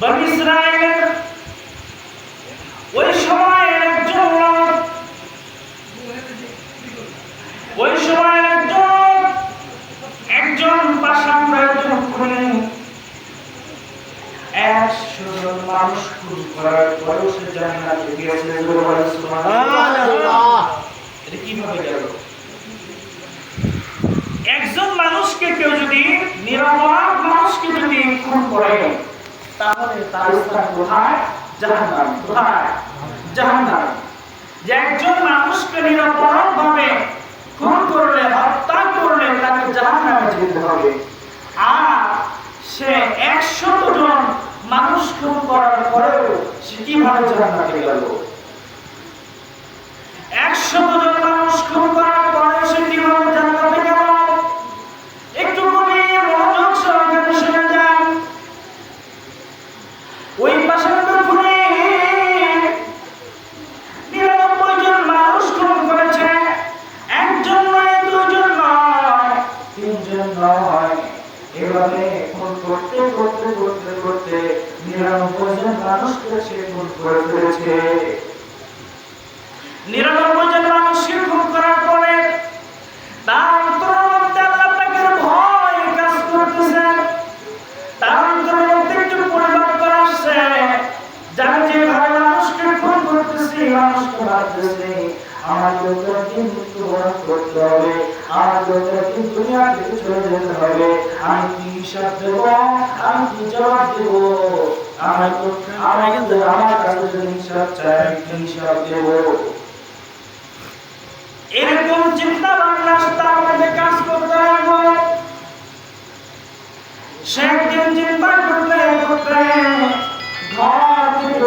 বনি ইসরায়েলের ওই সময় একজন ওই সময় একজন একজন পাশান রক্ষণে একশো জন মানুষ এটা কীভাবে গেল? একজন মানুষকে কেউ যদি নিরাপরাধ মানুষকে যদি খুন করে তাহলে তার স্থান কোথায়? জাহান্নাম। কোথায়? জাহান্নাম। একজন মানুষকে নিরপরাধ ভাবে খুন করলে, হত্যা করলে তাকে জাহান্নামে যেতে হবে। আর সে একশত জন মানুষ খুন করার পরেও সে কীভাবে জাহান্নামে গেল? একশত জন মানুষ খুন করার হিসাব দেব আমি কি জবাব দেব। আমার আমার কিন্তু আমার কাছে যদি হিসাব চাই আমি কি হিসাব দেব? এরকম চিন্তা ভাবনা মধ্যে কাজ করতে লাগল সে একদিন চিন্তা করতে করতে ঘর থেকে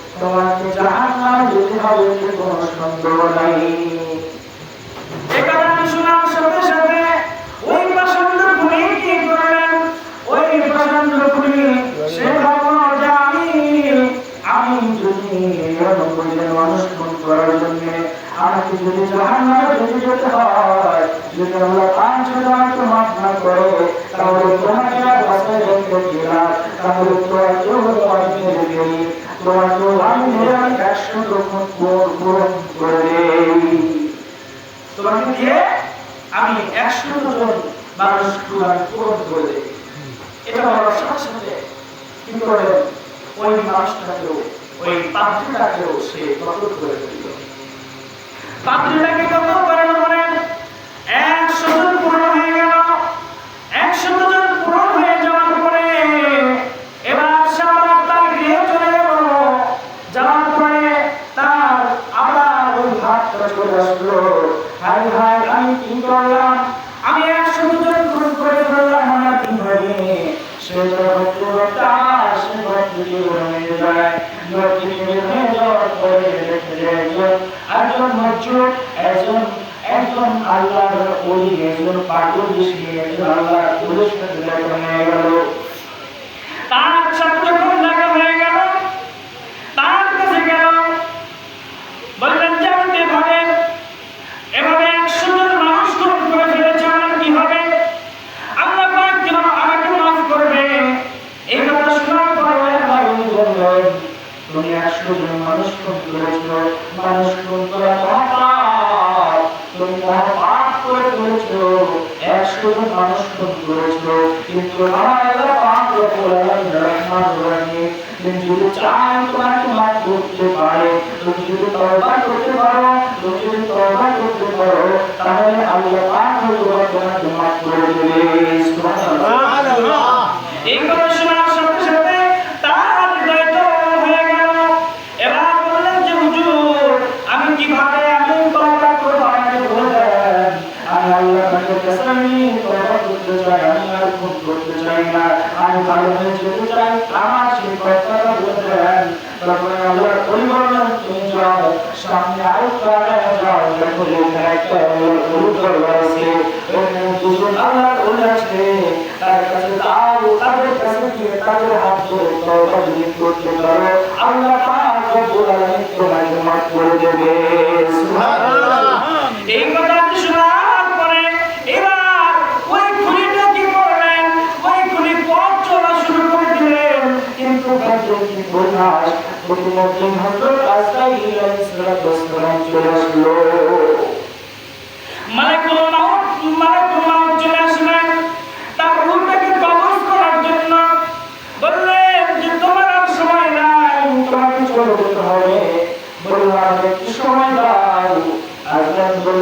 তোমাকে জাহান্নামে যেতে হবে কোনো সন্দেহ নাই এই কথাটি শোনার সাথে সাথে ওই পাষাণ্ড খুনি কি করলেন ওই পাষাণ্ড খুনি সে ভাবল যে আমি আমি যদি আমাকে যদি জাহান্নামে যেতে হয় যদি পাঁচ জন আমাকে মাফ না করে তাহলে তোমাকে আর রেখে তোমার কেউ তোমাকে আমি আমি একশো জন মানুষ পূরণ করে এটা কি করে ওই মানুষটাকেও ওই সে পাত্রীটাকে কতল করার পরে একশো জন পূরণ হয়ে গেল একশো জন পূরণ হয়ে যাওয়ার পরে এবার সে আবার তার গৃহে চলে গেল যাওয়ার পরে তার আবার ওই ভাতটা চলে আসলো হাই হাই আমি কি করলাম আমি একশো জন পূরণ করে ফেললাম আমার কি হবে সে যখন পুরোটা সে ভক্তি হয়ে যায় ভক্তি হয়ে যাওয়ার পরে দেখে যে একজন মজুর একজন একজন আল্লাহর ওলি একজন পাগল একজন আল্লাহর গেল তার সাথে যখন দেখা হয়ে গেল তার কাছে গেল বললেন যে আপনি ভাবেন এভাবে একশো জন মানুষ খুন করে ফেলেছে আমার কি হবে আল্লাহ পাক যেন আমাকে মাফ করবে এই কথা শোনার পরে আমার ওই বললেন তুমি একশো জন মানুষ খুন করেছ মানুষ খুন করা মহাপাপ তুমি মহাপাপ করে করেছ একশো জন মানুষ খুন করেছ রব্বুল আলামিন রহমান রহিম তুমি যদি চান তোমাকে মাফ করতে পারে তুমি যদি তওবা করতে পারো তুমি যদি তওবা করতে পারো তাহলে আল্লাহ সাথে সাথে তার হৃদয়টা হয়ে গেল এবার বললেন যে হুজুর আমি কীভাবে আমি তওবা করব আমাকে বলে দেন আমি আল্লাহ তাকে কাছে আমি তওবা করতে চাই আমি আর খুন করতে চাই না আমি ভালো হয়ে যেতে চাই আমার সেই কথা বলে এখানে একটা আল্লাহর অলি দরবার আছে ওখানে দুজন আল্লাহর অলি আছে তার কাছে দাও তাদের কাছে গিয়ে তাদের হাত ধরে তওবা যদি করতে পারো। আল্লাহ পাক রব্বুল আলামিন তোমাকে মাফ করে দেবে। সুবহানাল্লাহ। এই কথাটি শোনার পরে এবার ওই খুনিটা কি করলেন? ওই খুনি পথ চলা শুরু করে দিলেন। কিন্তু ভাগ্যের কি পরিহাস প্রতিমধ্যে হযরত আজরাইল আলাইহিস সালাম চলে আসলো। মালাকুল মাউত মালাকুল মাউত চলে আসলেন তার রূহটাকে কবজ করার জন্য বললেন যে তোমার আর সময় নাই তোমাকে চলে যেতে হবে বললাম আমাকে একটু সময় দাও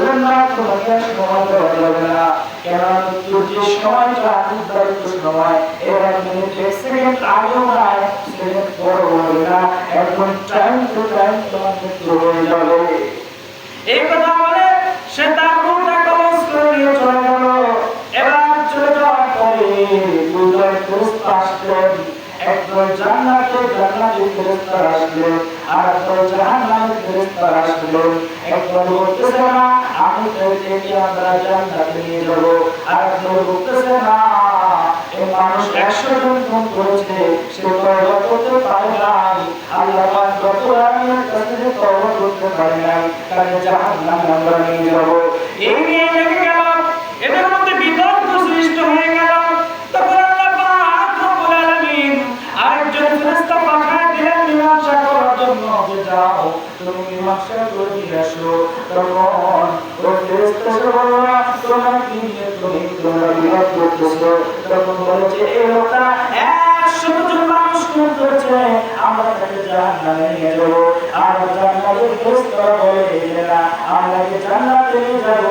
বললেন না তোমাকে আর সময় দেওয়া যাবে না কেন মৃত্যুর যে সময়টা নির্ধারিত সময় এর এক মিনিট এক সেকেন্ড আগেও নাই সেকেন্ড পরও হবে না এখন টাইম টু টাইম তোমার মৃত্যু হয়ে যাবে এই কথা বলে সে তার রূপটা কবজ করে নিয়ে চলে গেল এবার চলে যাওয়ার পরে দুজন ফেরেশতা আসলেন একদল জান্নাতে জান্নাতি ফেরেশতা আসলেন আর একদল জাহান্নামে ফেরেশতা আসলেন একদল বলতেছে, না, আমি তো একে আমরা জান্নাতে নিয়ে যাব। আর একদল বলতেছে, না, এই মানুষ একশো জন খুন করেছে, সে তওবা করতে আল্লাহ করতে পারে নাই লেগে গেল এদের মধ্যে বিতর্ক সৃষ্টি হয়ে গেল তখন আল্লাহ পাক রব্বুল আলামিন আরেকজন ফেরেশতা পাঠায় দিলেন মীমাংসা করার জন্য যে যাও আমরা তাকে আর জান্নাতের ফেরেশতারা বলে না। আমরা কি জান্নাতে নিয়ে যাব।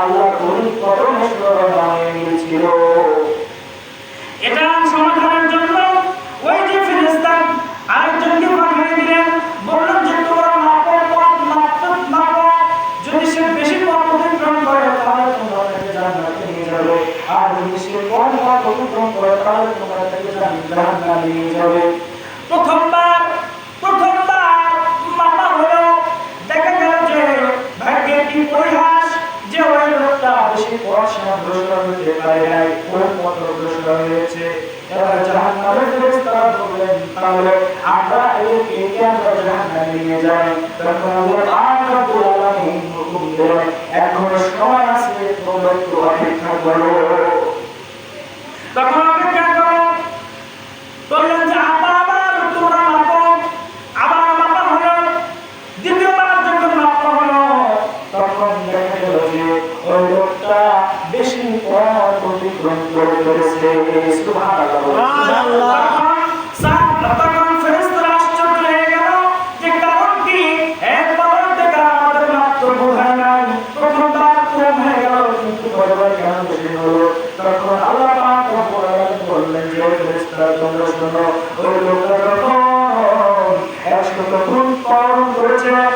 আল্লাহ পরমেশ্বর নামে নিয়েছিল এটা সমাধানের জন্য ওই যে ফেরেশতা আরেকজনকে পাঠিয়ে দিলেন বললেন যে তোমরা মাপো পথ মাপো মাপো যদি সে বেশি পথ অতিক্রম করে তাহলে তোমরা তাকে জান্নাতে নিয়ে যাবে আর যদি সে কম পথ অতিক্রম করে তাহলে তোমরা তাকে জাহান্নামে নিয়ে যাবে প্রথমবার প্রথমবার মাপা হলো দেখা গেল যে ভাগ্যের কি পরিহাস যে ওই লোকটা বেশি পড়াশোনা ভ্রষ্ট হতে পারে নাই ওর মত ভ্রষ্ট হয়েছে এবার জাহান্নামের ফেরেশতারা বললেন তাহলে আমরা এদেরকে কে আমরা জাহান্নামে নিয়ে যাই তখন আল্লাহ পাক রব্বুল আলামিন হুকুম দিলেন এখনও সময় অপেক্ষা করো তখন অপেক্ষা করো বললেন যে আবার আবার তোমরা মাপো আবার মাপা হলো দ্বিতীয়বার যখন মাপা হলো তখন দেখা গেল যে ওই লোকটা বেশি পথ অতিক্রম করে ফেলেছে সুবহানাল্লাহ। তখন সাত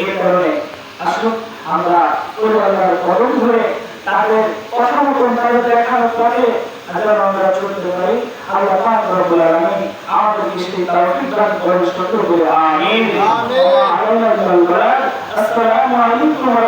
এই কারণে আসুন আমরা পরিবারের কদম ধরে তাদের কথা মতন তাদের দেখানোর পরে যেন আমরা চলতে পারি। আল্লাহ পাক রব্বুল আলামিন আমাদের দৃষ্টি তাওফিক দান বলে আমিন। আমিন। আসসালামু আলাইকুম ওয়া